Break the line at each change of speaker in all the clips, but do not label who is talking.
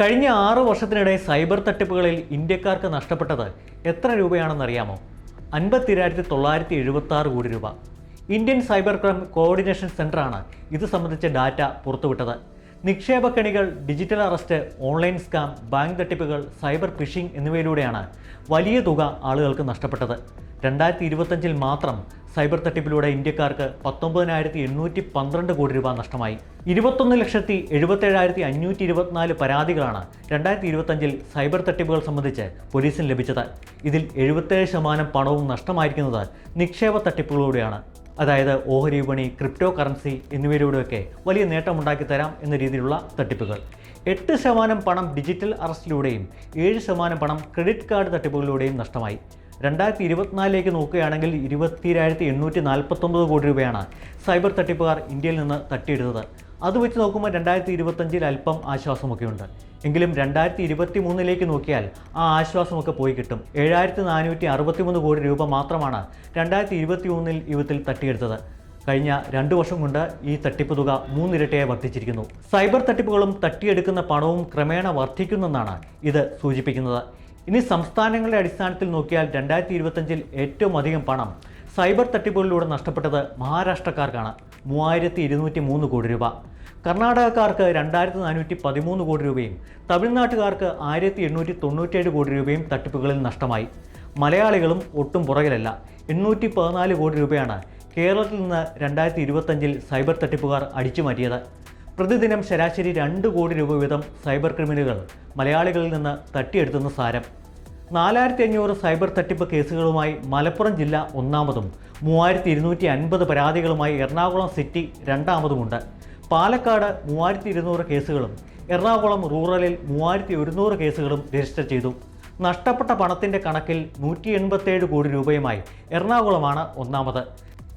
കഴിഞ്ഞ ആറ് വർഷത്തിനിടെ സൈബർ തട്ടിപ്പുകളിൽ ഇന്ത്യക്കാർക്ക് നഷ്ടപ്പെട്ടത് എത്ര രൂപയാണെന്നറിയാമോ? അൻപത്തിരായിരത്തി തൊള്ളായിരത്തി എഴുപത്തി ആറ് കോടി രൂപ. ഇന്ത്യൻ സൈബർ ക്രൈം കോർഡിനേഷൻ സെന്ററാണ് ഇത് സംബന്ധിച്ച ഡാറ്റ പുറത്തുവിട്ടത്. നിക്ഷേപക്കണികൾ digital arrest online scam bank തട്ടിപ്പുകൾ സൈബർ ഫിഷിംഗ് എന്നിവയിലൂടെയാണ് വലിയ തുക ആളുകൾക്ക് നഷ്ടപ്പെട്ടത്. രണ്ടായിരത്തി ഇരുപത്തഞ്ചിൽ മാത്രം സൈബർ തട്ടിപ്പിലൂടെ ഇന്ത്യക്കാർക്ക് പത്തൊമ്പതിനായിരത്തി എണ്ണൂറ്റി പന്ത്രണ്ട് കോടി രൂപ നഷ്ടമായി. ഇരുപത്തൊന്ന് ലക്ഷത്തി എഴുപത്തേഴായിരത്തി അഞ്ഞൂറ്റി ഇരുപത്തിനാല് പരാതികളാണ് രണ്ടായിരത്തി ഇരുപത്തഞ്ചിൽ സൈബർ തട്ടിപ്പുകൾ സംബന്ധിച്ച് പോലീസിന് ലഭിച്ചത്. ഇതിൽ എഴുപത്തേഴ് ശതമാനം പണവും നഷ്ടമായിരിക്കുന്നത് നിക്ഷേപ തട്ടിപ്പുകളിലൂടെയാണ്. അതായത് ഓഹരി വിപണി ക്രിപ്റ്റോ കറൻസി എന്നിവയിലൂടെയൊക്കെ വലിയ നേട്ടമുണ്ടാക്കി തരാം എന്ന രീതിയിലുള്ള തട്ടിപ്പുകൾ. എട്ട് ശതമാനം പണം ഡിജിറ്റൽ അറസ്റ്റിലൂടെയും ഏഴ് ശതമാനം പണം ക്രെഡിറ്റ് കാർഡ് തട്ടിപ്പുകളിലൂടെയും നഷ്ടമായി. രണ്ടായിരത്തി ഇരുപത്തിനാലിലേക്ക് നോക്കുകയാണെങ്കിൽ ഇരുപത്തിരായിരത്തി എണ്ണൂറ്റി നാൽപ്പത്തൊമ്പത് കോടി രൂപയാണ് സൈബർ തട്ടിപ്പുകാർ ഇന്ത്യയിൽ നിന്ന് തട്ടിയെടുത്തത്. അത് വെച്ച് നോക്കുമ്പോൾ രണ്ടായിരത്തി ഇരുപത്തഞ്ചിൽ അല്പം ആശ്വാസമൊക്കെ ഉണ്ട് എങ്കിലും രണ്ടായിരത്തി ഇരുപത്തി മൂന്നിലേക്ക് നോക്കിയാൽ ആ ആശ്വാസമൊക്കെ പോയി കിട്ടും. ഏഴായിരത്തി നാനൂറ്റി അറുപത്തിമൂന്ന് കോടി രൂപ മാത്രമാണ് രണ്ടായിരത്തി ഇരുപത്തി മൂന്നിൽ യുവത്തിൽ തട്ടിയെടുത്തത്. കഴിഞ്ഞ രണ്ട് വർഷം കൊണ്ട് ഈ തട്ടിപ്പ് തുക മൂന്നിരട്ടിയായി വർദ്ധിച്ചിരിക്കുന്നു. സൈബർ തട്ടിപ്പുകളും തട്ടിയെടുക്കുന്ന പണവും ക്രമേണ വർദ്ധിക്കുന്നെന്നാണ് ഇത് സൂചിപ്പിക്കുന്നത്. ഇനി സംസ്ഥാനങ്ങളുടെ അടിസ്ഥാനത്തിൽ നോക്കിയാൽ രണ്ടായിരത്തി ഇരുപത്തഞ്ചിൽ ഏറ്റവും അധികം പണം സൈബർ തട്ടിപ്പുകളിലൂടെ നഷ്ടപ്പെട്ടത് മഹാരാഷ്ട്രക്കാർക്കാണ്. മൂവായിരത്തി ഇരുന്നൂറ്റി മൂന്ന് കോടി രൂപ. കർണാടകക്കാർക്ക് രണ്ടായിരത്തി നാനൂറ്റി പതിമൂന്ന് കോടി രൂപയും തമിഴ്നാട്ടുകാർക്ക് ആയിരത്തി എണ്ണൂറ്റി തൊണ്ണൂറ്റേഴ് കോടി രൂപയും തട്ടിപ്പുകളിൽ നഷ്ടമായി. മലയാളികളും ഒട്ടും പുറകിലല്ല. എണ്ണൂറ്റി പതിനാല് കോടി രൂപയാണ് കേരളത്തിൽ നിന്ന് രണ്ടായിരത്തി ഇരുപത്തഞ്ചിൽ സൈബർ തട്ടിപ്പുകാർ അടിച്ചു മാറ്റിയത് പ്രതിദിനം ശരാശരി രണ്ട് കോടി രൂപ വീതം സൈബർ ക്രിമിനലുകൾ മലയാളികളിൽ നിന്ന് തട്ടിയെടുത്തെന്ന് സാരം. നാലായിരത്തി അഞ്ഞൂറ് സൈബർ തട്ടിപ്പ് കേസുകളുമായി മലപ്പുറം ജില്ല ഒന്നാമതും മൂവായിരത്തി ഇരുന്നൂറ്റി അൻപത് പരാതികളുമായി എറണാകുളം സിറ്റി രണ്ടാമതുമുണ്ട്. പാലക്കാട് മൂവായിരത്തി ഇരുന്നൂറ് കേസുകളും എറണാകുളം റൂറലിൽ മൂവായിരത്തി ഒരുന്നൂറ് കേസുകളും രജിസ്റ്റർ ചെയ്തു. നഷ്ടപ്പെട്ട പണത്തിന്റെ കണക്കിൽ നൂറ്റി എൺപത്തേഴ് കോടി രൂപയുമായി എറണാകുളമാണ് ഒന്നാമത്.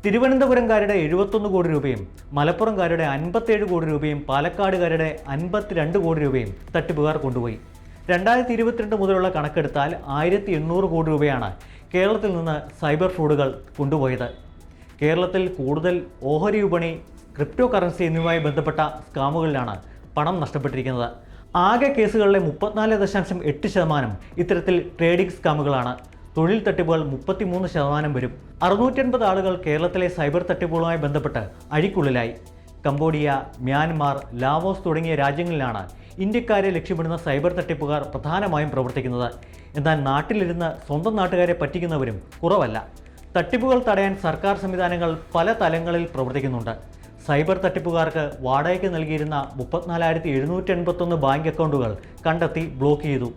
തിരുവനന്തപുരംകാരുടെ എഴുപത്തൊന്ന് കോടി രൂപയും മലപ്പുറംകാരുടെ അൻപത്തേഴ് കോടി രൂപയും പാലക്കാടുകാരുടെ അൻപത്തിരണ്ട് കോടി രൂപയും തട്ടിപ്പുകാർ കൊണ്ടുപോയി. രണ്ടായിരത്തി ഇരുപത്തിരണ്ട് മുതലുള്ള കണക്കെടുത്താൽ ആയിരത്തി എണ്ണൂറ് കോടി രൂപയാണ് കേരളത്തിൽ നിന്ന് സൈബർ ഫ്രോഡുകൾ കൊണ്ടുപോയത്. കേരളത്തിൽ കൂടുതൽ ഓഹരി വിപണി ക്രിപ്റ്റോ കറൻസി എന്നിവയുമായി ബന്ധപ്പെട്ട സ്കാമുകളിലാണ് പണം നഷ്ടപ്പെട്ടിരിക്കുന്നത്. ആകെ കേസുകളിലെ മുപ്പത്തിനാല് ദശാംശം എട്ട് ശതമാനം ഇത്തരത്തിൽ ട്രേഡിംഗ് സ്കാമുകളാണ്. തൊഴിൽ തട്ടിപ്പുകൾ മുപ്പത്തിമൂന്ന് ശതമാനം വരും. അറുന്നൂറ്റൻപത് ആളുകൾ കേരളത്തിലെ സൈബർ തട്ടിപ്പുകളുമായി ബന്ധപ്പെട്ട് അഴിക്കുള്ളിലായി. കംബോഡിയ മ്യാൻമാർ ലാവോസ് തുടങ്ങിയ രാജ്യങ്ങളിലാണ് ഇന്ത്യക്കാരെ ലക്ഷ്യമിടുന്ന സൈബർ തട്ടിപ്പുകാർ പ്രധാനമായും പ്രവർത്തിക്കുന്നത്. എന്നാൽ നാട്ടിലിരുന്ന് സ്വന്തം നാട്ടുകാരെ പറ്റിക്കുന്നവരും കുറവല്ല. തട്ടിപ്പുകൾ തടയാൻ സർക്കാർ സംവിധാനങ്ങൾ പല തലങ്ങളിൽ പ്രവർത്തിക്കുന്നുണ്ട്. സൈബർ തട്ടിപ്പുകാർക്ക് വാടകയ്ക്ക് നൽകിയിരുന്ന മുപ്പത്തിനാലായിരത്തി എഴുന്നൂറ്റി എൺപത്തൊന്ന് ബാങ്ക് അക്കൗണ്ടുകൾ കണ്ടെത്തി ബ്ലോക്ക് ചെയ്തു.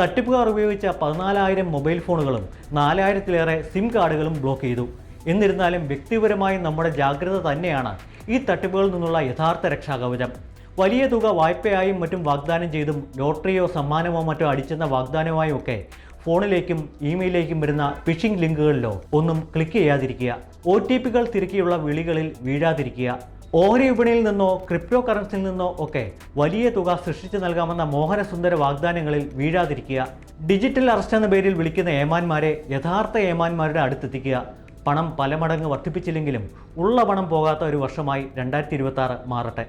തട്ടിപ്പുകാർ ഉപയോഗിച്ച പതിനാലായിരം മൊബൈൽ ഫോണുകളും നാലായിരത്തിലേറെ സിം കാർഡുകളും ബ്ലോക്ക് ചെയ്തു. എന്നിരുന്നാലും വ്യക്തിപരമായി നമ്മുടെ ജാഗ്രത തന്നെയാണ് ഈ തട്ടിപ്പുകളിൽ നിന്നുള്ള യഥാർത്ഥ രക്ഷാകവചം. വലിയ തുക വായ്പയായും മറ്റും വാഗ്ദാനം ചെയ്തും ലോട്ടറിയോ സമ്മാനമോ മറ്റോ അടിച്ചെന്ന വാഗ്ദാനമായും ഒക്കെ ഫോണിലേക്കും ഇമെയിലേക്കും വരുന്ന ഫിഷിംഗ് ലിങ്കുകളിലോ ഒന്നും ക്ലിക്ക് ചെയ്യാതിരിക്കുക. ഒ ടി പികൾ തിരക്കിയുള്ള വിളികളിൽ വീഴാതിരിക്കുക. ഓഹരി വിപണിയിൽ നിന്നോ ക്രിപ്റ്റോ കറൻസിയിൽ നിന്നോ ഒക്കെ വലിയ തുക സൃഷ്ടിച്ചു നൽകാമെന്ന മോഹനസുന്ദര വാഗ്ദാനങ്ങളിൽ വീഴാതിരിക്കുക. ഡിജിറ്റൽ അറസ്റ്റ് എന്ന പേരിൽ വിളിക്കുന്ന ഏമാന്മാരെ യഥാർത്ഥ ഏമാന്മാരുടെ അടുത്തെത്തിക്കുക. പണം പല മടങ്ങ് വർദ്ധിപ്പിച്ചില്ലെങ്കിലും ഉള്ള പണം പോകാത്ത ഒരു വർഷമായി രണ്ടായിരത്തി ഇരുപത്തി മാറട്ടെ.